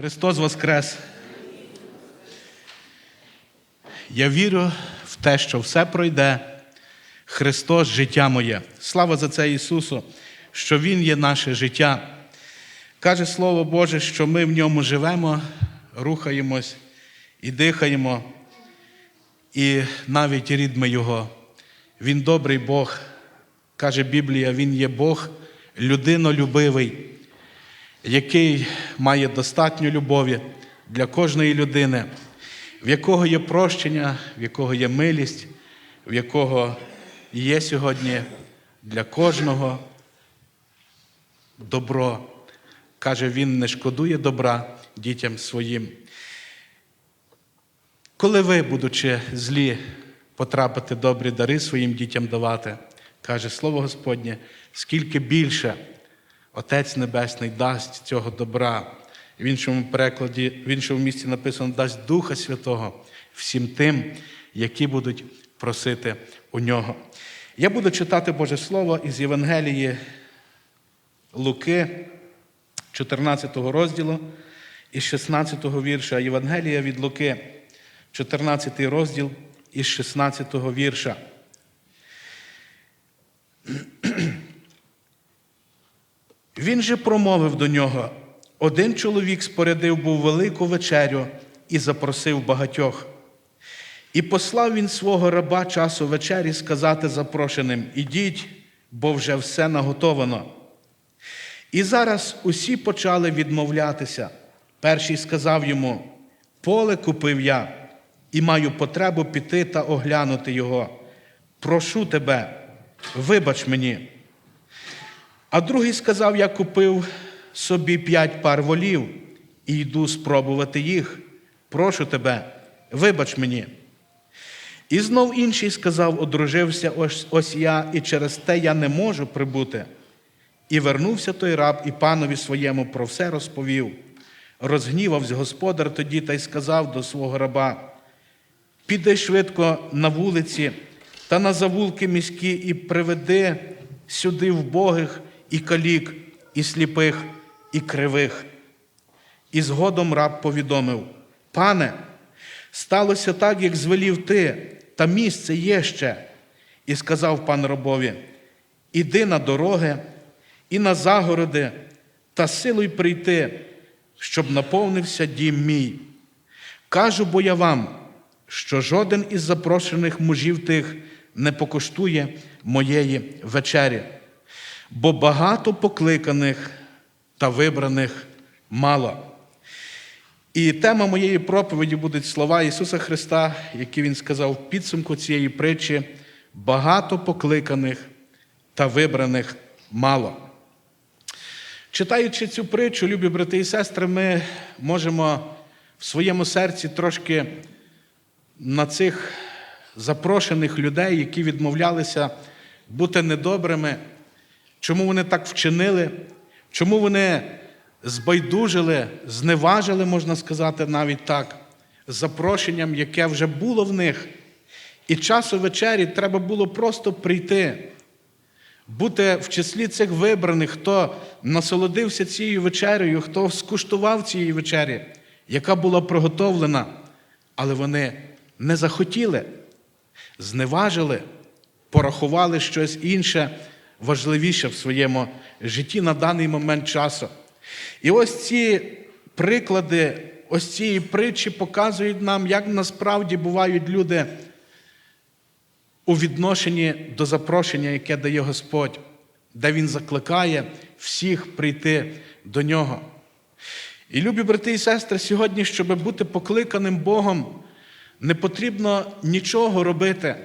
Христос Воскрес! Я вірю в те, що все пройде. Христос життя моє. Слава за це Ісусу, що Він є наше життя. Каже Слово Боже, що ми в ньому живемо, рухаємось і дихаємо, і навіть рідми Його. Він добрий Бог. Каже Біблія, Він є Бог людинолюбивий, який має достатньо любові для кожної людини, в якого є прощення, в якого є милість, в якого є сьогодні для кожного добро. Каже, Він не шкодує добра дітям своїм. Коли ви, будучи злі, потрапите добрі дари своїм дітям давати, каже Слово Господнє, скільки більше Отець Небесний дасть цього добра. В іншому перекладі, в іншому місці написано, дасть Духа Святого всім тим, які будуть просити у нього. Я буду читати Боже Слово із Євангелії Луки, 14 розділу із 16 вірша. Євангелія від Луки, 14 розділ із 16 вірша. Він же промовив до нього: один чоловік спорядив був велику вечерю і запросив багатьох. І послав він свого раба часу вечері сказати запрошеним: Ідіть, бо вже все наготовано. І зараз усі почали відмовлятися. Перший сказав йому: Поле купив я і маю потребу піти та оглянути його. Прошу тебе, вибач мені. А другий сказав: Я купив собі п'ять пар волів і йду спробувати їх. Прошу тебе, вибач мені. І знов інший сказав: одружився ось, ось я, і через те я не можу прибути. І вернувся той раб, і панові своєму про все розповів. Розгнівався господар тоді та й сказав до свого раба: Піди швидко на вулиці та на завулки міські і приведи сюди вбогих і калік, і сліпих, і кривих. І згодом раб повідомив: Пане, сталося так, як звелів ти, та місце є ще. І сказав пан рабові: Іди на дороги і на загороди, та силуй прийти, щоб наповнився дім мій. Кажу бо я вам, що жоден із запрошених мужів тих не покуштує моєї вечері, бо багато покликаних та вибраних мало. І тема моєї проповіді будуть слова Ісуса Христа, які Він сказав в підсумку цієї притчі: багато покликаних та вибраних мало. Читаючи цю притчу, любі брати і сестри, ми можемо в своєму серці трошки на цих запрошених людей, які відмовлялися бути недобрими, чому вони так вчинили, чому вони збайдужили, зневажили, можна сказати, навіть так, запрошенням, яке вже було в них. І часу вечері треба було просто прийти, бути в числі цих вибраних, хто насолодився цією вечерею, хто скуштував цієї вечері, яка була приготовлена, але вони не захотіли, зневажили, порахували щось інше, важливіше в своєму житті на даний момент часу. І ось ці приклади, ось ці притчі показують нам, як насправді бувають люди у відношенні до запрошення, яке дає Господь, де Він закликає всіх прийти до нього. І, любі брати і сестри, сьогодні, щоб бути покликаним Богом, не потрібно нічого робити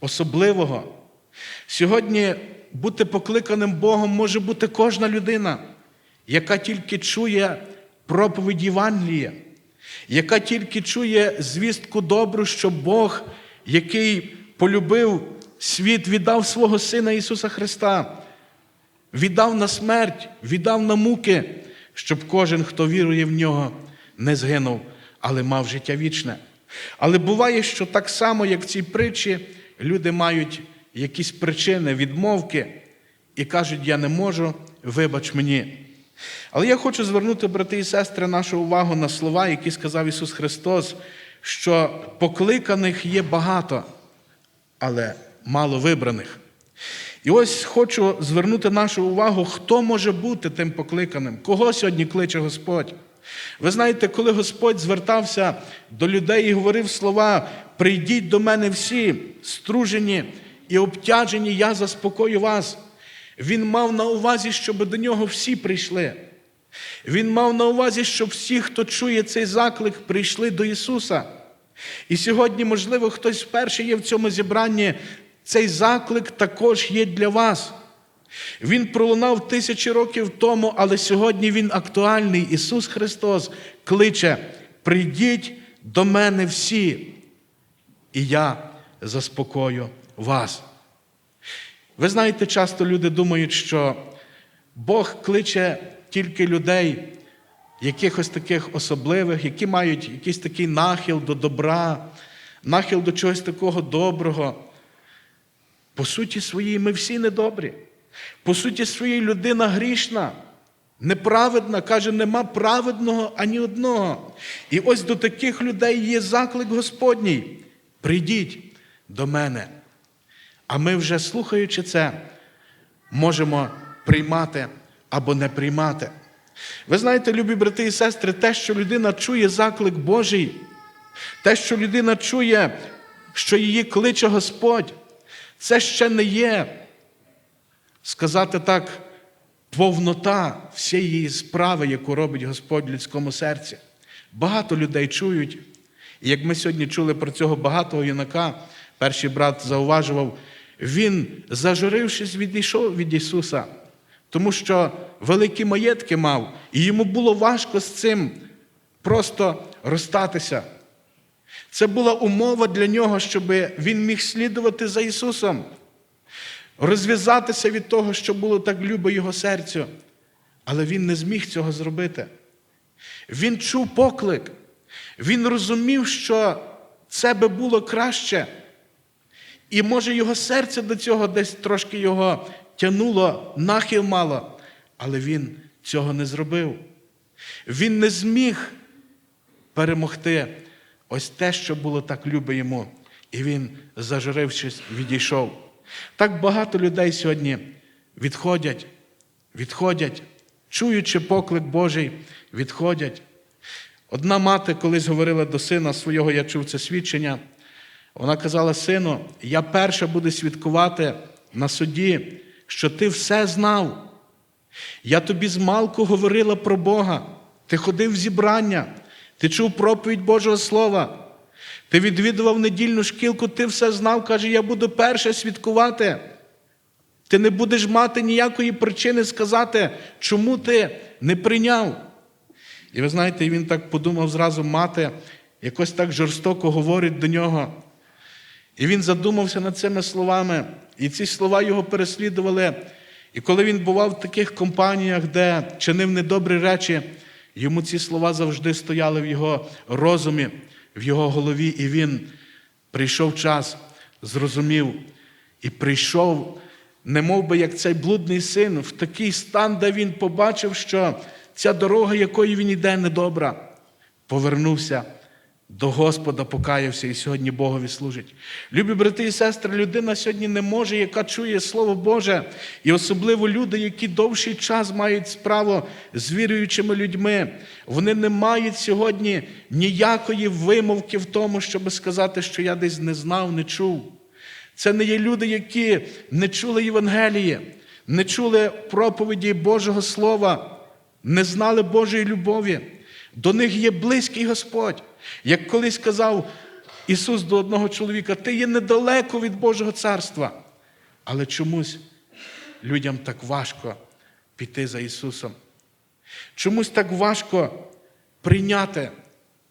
особливого. Сьогодні бути покликаним Богом може бути кожна людина, яка тільки чує проповідь Євангелія, яка тільки чує звістку добру, що Бог, який полюбив світ, віддав свого Сина Ісуса Христа, віддав на смерть, віддав на муки, щоб кожен, хто вірує в нього, не згинув, але мав життя вічне. Але буває, що так само, як в цій притчі, люди мають якісь причини, відмовки і кажуть, я не можу, вибач мені. Але я хочу звернути, брати і сестри, нашу увагу на слова, які сказав Ісус Христос, що покликаних є багато, але мало вибраних. І ось хочу звернути нашу увагу, хто може бути тим покликаним, кого сьогодні кличе Господь. Ви знаєте, коли Господь звертався до людей і говорив слова: прийдіть до мене всі, стружені і обтяжені, я заспокою вас. Він мав на увазі, щоб до нього всі прийшли. Він мав на увазі, щоб всі, хто чує цей заклик, прийшли до Ісуса. І сьогодні, можливо, хтось вперше є в цьому зібранні, цей заклик також є для вас. Він пролунав тисячі років тому, але сьогодні Він актуальний. Ісус Христос кличе: прийдіть до мене всі, і я заспокою вас. Ви знаєте, часто люди думають, що Бог кличе тільки людей, якихось таких особливих, які мають якийсь такий нахил до добра, нахил до чогось такого доброго. По суті своїй, ми всі недобрі. По суті своїй, людина грішна, неправедна, каже, нема праведного ані одного. І ось до таких людей є заклик Господній. Прийдіть до мене. А ми вже слухаючи це, можемо приймати або не приймати. Ви знаєте, любі брати і сестри, те, що людина чує заклик Божий, те, що людина чує, що її кличе Господь, це ще не є, сказати так, повнота всієї справи, яку робить Господь в людському серці. Багато людей чують, і як ми сьогодні чули про цього багатого юнака, перший брат зауважував, він, зажурившись, відійшов від Ісуса, тому що великі маєтки мав, і йому було важко з цим просто розстатися. Це була умова для нього, щоб він міг слідувати за Ісусом, розв'язатися від того, що було так любо його серцю. Але він не зміг цього зробити. Він чув поклик, він розумів, що це би було краще. І може його серце до цього десь трошки його тянуло, нахил мало, але він цього не зробив. Він не зміг перемогти ось те, що було так любе йому. І він, зажурившись, відійшов. Так багато людей сьогодні відходять, відходять, чуючи поклик Божий, відходять. Одна мати колись говорила до сина свого, я чув це свідчення. Вона казала: сину, я перша буду свідкувати на суді, що ти все знав. Я тобі змалку говорила про Бога, ти ходив в зібрання, ти чув проповідь Божого Слова, ти відвідував недільну шкілку, ти все знав, каже, я буду перша свідкувати. Ти не будеш мати ніякої причини сказати, чому ти не прийняв. І ви знаєте, він так подумав зразу мати, якось так жорстоко говорить до нього. І він задумався над цими словами, і ці слова його переслідували. І коли він бував в таких компаніях, де чинив недобрі речі, йому ці слова завжди стояли в його розумі, в його голові, і він прийшов час, зрозумів, і прийшов, не мов би, як цей блудний син, в такий стан, де він побачив, що ця дорога, якою він іде, недобра, повернувся до Господа покаявся і сьогодні Богові служить. Любі брати і сестри, людина сьогодні не може, яка чує Слово Боже, і особливо люди, які довший час мають справу з віруючими людьми, вони не мають сьогодні ніякої вимовки в тому, щоб сказати, що я десь не знав, не чув. Це не є люди, які не чули Євангеліє, не чули проповіді Божого Слова, не знали Божої любові. До них є близький Господь. Як колись сказав Ісус до одного чоловіка, ти є недалеко від Божого царства. Але чомусь людям так важко піти за Ісусом. Чомусь так важко прийняти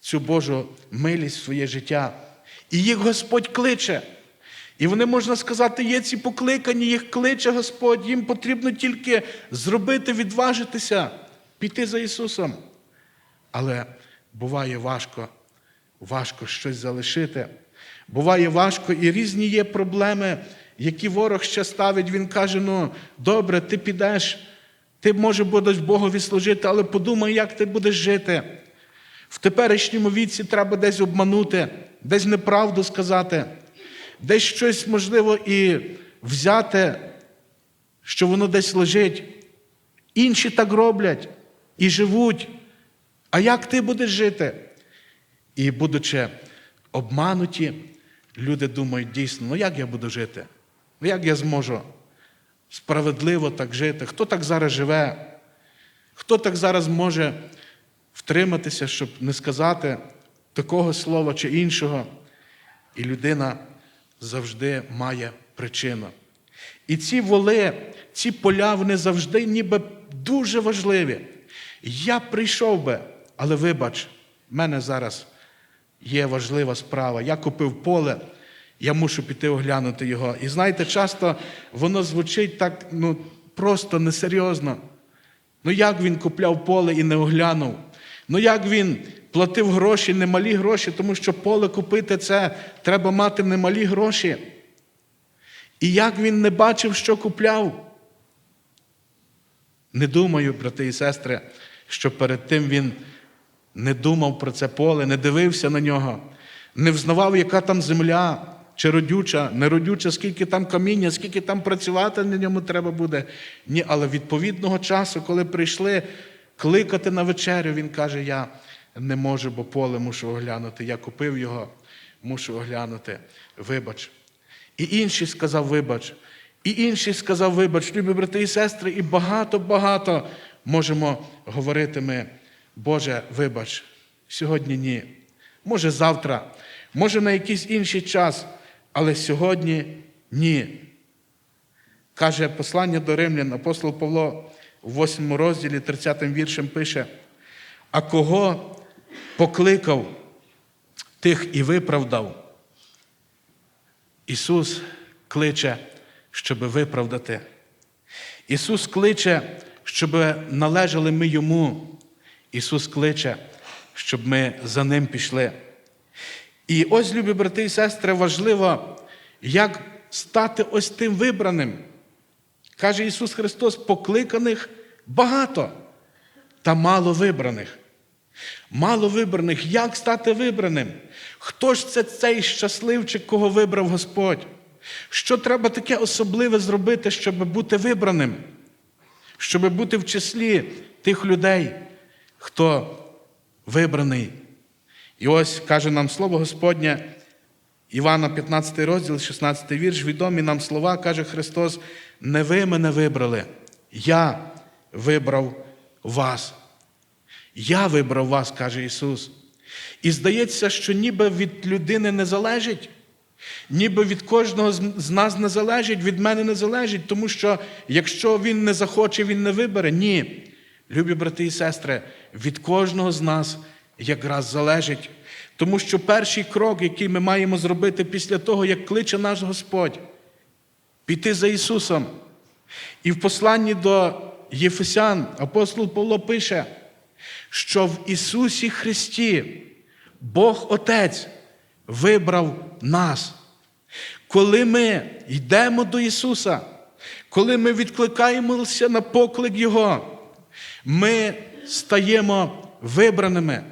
цю Божу милість в своє життя. І їх Господь кличе. І вони, можна сказати, є ці покликані, їх кличе Господь, їм потрібно тільки зробити, відважитися, піти за Ісусом. Але буває важко, важко щось залишити. Буває важко і різні є проблеми, які ворог ще ставить. Він каже: ну, добре, ти підеш Ти, може, будеш Богові служити, але подумай, як ти будеш жити. В теперішньому віці треба десь обманути, десь неправду сказати, десь щось, можливо, і взяти, що воно десь лежить. Інші так роблять і живуть. А як ти будеш жити? І будучи обмануті, люди думають дійсно, ну як я буду жити? Ну як я зможу справедливо так жити? Хто так зараз живе? Хто так зараз може втриматися, щоб не сказати такого слова чи іншого? І людина завжди має причину. І ці воли, ці поля, вони завжди ніби дуже важливі. Я прийшов би, але вибач, в мене зараз є важлива справа. Я купив поле, я мушу піти оглянути його. І знаєте, часто воно звучить так ну, просто несерйозно. Ну як він купляв поле і не оглянув? Ну як він платив гроші, немалі гроші, тому що поле купити це треба мати немалі гроші. І як він не бачив, що купляв? Не думаю, брати і сестри, що перед тим він не думав про це поле, не дивився на нього, не взнавав, яка там земля, чи родюча, не родюча, скільки там каміння, скільки там працювати на ньому треба буде. Ні, але відповідного часу, коли прийшли кликати на вечерю, він каже: Я не можу, бо поле мушу оглянути. Я купив його, мушу оглянути. Вибач. І інший сказав, вибач. І інший сказав, вибач, любі брати і сестри, і багато-багато можемо говорити ми, Боже, вибач, сьогодні ні. Може завтра, може на якийсь інший час, але сьогодні ні. Каже послання до римлян, апостол Павло в 8 розділі, 30 віршем пише: а кого покликав, тих і виправдав. Ісус кличе, щоб виправдати. Ісус кличе, щоб належали ми Йому. Ісус кличе, щоб ми за Ним пішли. І ось, любі брати і сестри, важливо, як стати ось тим вибраним. Каже Ісус Христос, покликаних багато, та мало вибраних. Мало вибраних. Як стати вибраним? Хто ж це цей щасливчик, кого вибрав Господь? Що треба таке особливе зробити, щоб бути вибраним? Щоб бути в числі тих людей, хто вибраний. І ось каже нам слово Господнє, Івана, 15 розділ, 16 вірш, відомі нам слова, каже Христос: не ви мене вибрали, я вибрав вас. Я вибрав вас, каже Ісус. І здається, що ніби від людини не залежить, ніби від кожного з нас не залежить, від мене не залежить, тому що якщо Він не захоче, Він не вибере. Ні. Любі брати і сестри, від кожного з нас якраз залежить. Тому що перший крок, який ми маємо зробити після того, як кличе наш Господь, піти за Ісусом. І в посланні до Єфесян апостол Павло пише, що в Ісусі Христі Бог Отець вибрав нас. Коли ми йдемо до Ісуса, коли ми відкликаємося на поклик Його, ми стаємо вибраними.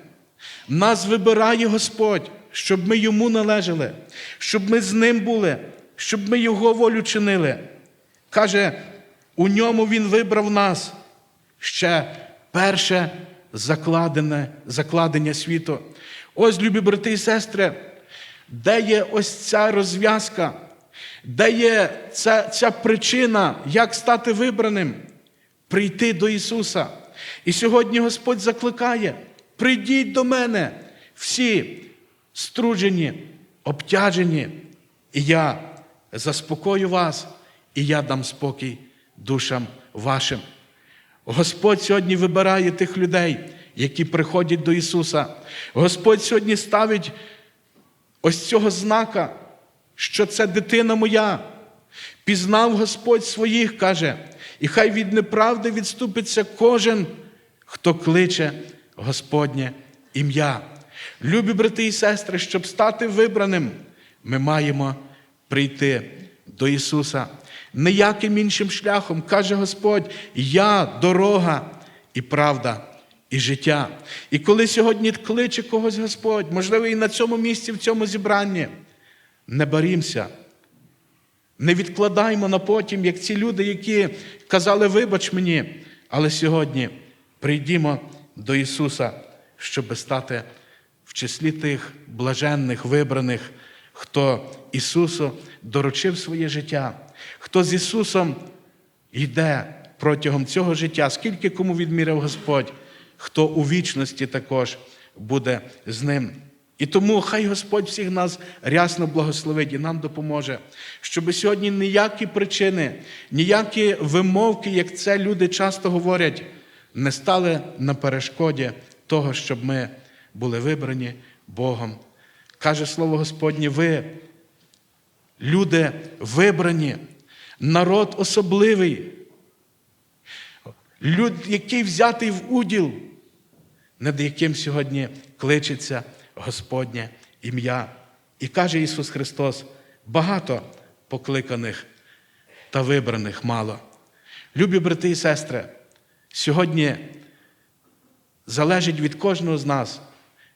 Нас вибирає Господь, щоб ми йому належали, щоб ми з ним були, щоб ми Його волю чинили. Каже, у ньому Він вибрав нас ще перше закладене, закладення світу. Ось, любі брати і сестри, де є ось ця розв'язка, де є ця, ця причина, як стати вибраним, прийти до Ісуса. І сьогодні Господь закликає: прийдіть до мене, всі струджені, обтяжені, і я заспокою вас, і я дам спокій душам вашим. Господь сьогодні вибирає тих людей, які приходять до Ісуса. Господь сьогодні ставить ось цього знака, що це дитина моя. Пізнав Господь своїх, каже, і хай від неправди відступиться кожен, хто кличе Господнє ім'я. Любі брати і сестри, щоб стати вибраним, ми маємо прийти до Ісуса. ніяким іншим шляхом. Каже Господь: Я дорога і правда, і життя. І коли сьогодні кличе когось Господь, можливо, і на цьому місці, в цьому зібранні, не борімося. Не відкладаймо на потім, як ці люди, які казали, вибач мені, але сьогодні прийдімо до Ісуса, щоб стати в числі тих блаженних, вибраних, хто Ісусу доручив своє життя, хто з Ісусом йде протягом цього життя, скільки кому відміряв Господь, хто у вічності також буде з ним. І тому хай Господь всіх нас рясно благословить і нам допоможе, щоб сьогодні ніякі причини, ніякі вимовки, як це люди часто говорять, не стали на перешкоді того, щоб ми були вибрані Богом. Каже слово Господнє, ви, люди вибрані, народ особливий, люд, який взятий в уділ, над яким сьогодні кличеться Господнє ім'я. І каже Ісус Христос: багато покликаних та вибраних мало. Любі брати і сестри, сьогодні залежить від кожного з нас,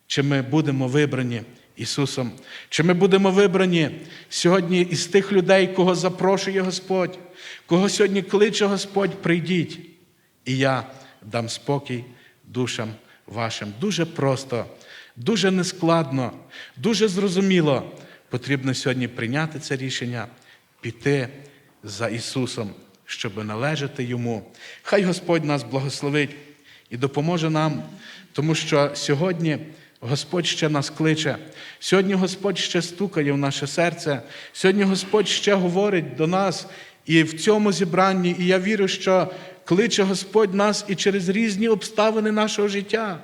чи ми будемо вибрані Ісусом, чи ми будемо вибрані сьогодні із тих людей, кого запрошує Господь, кого сьогодні кличе Господь, прийдіть, і я дам спокій душам вашим. Дуже просто, дуже нескладно, дуже зрозуміло. Потрібно сьогодні прийняти це рішення, піти за Ісусом, щоб належати Йому. Хай Господь нас благословить і допоможе нам, тому що сьогодні Господь ще нас кличе, сьогодні Господь ще стукає в наше серце, сьогодні Господь ще говорить до нас і в цьому зібранні, і я вірю, що кличе Господь нас і через різні обставини нашого життя.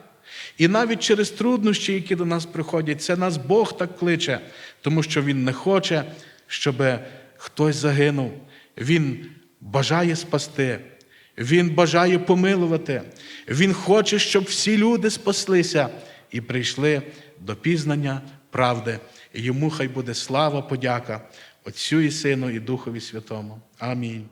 І навіть через труднощі, які до нас приходять, це нас Бог так кличе, тому що Він не хоче, щоб хтось загинув. Він бажає спасти, Він бажає помилувати, Він хоче, щоб всі люди спаслися і прийшли до пізнання правди. І йому хай буде слава, подяка Отцю і Сину, і Духові Святому. Амінь.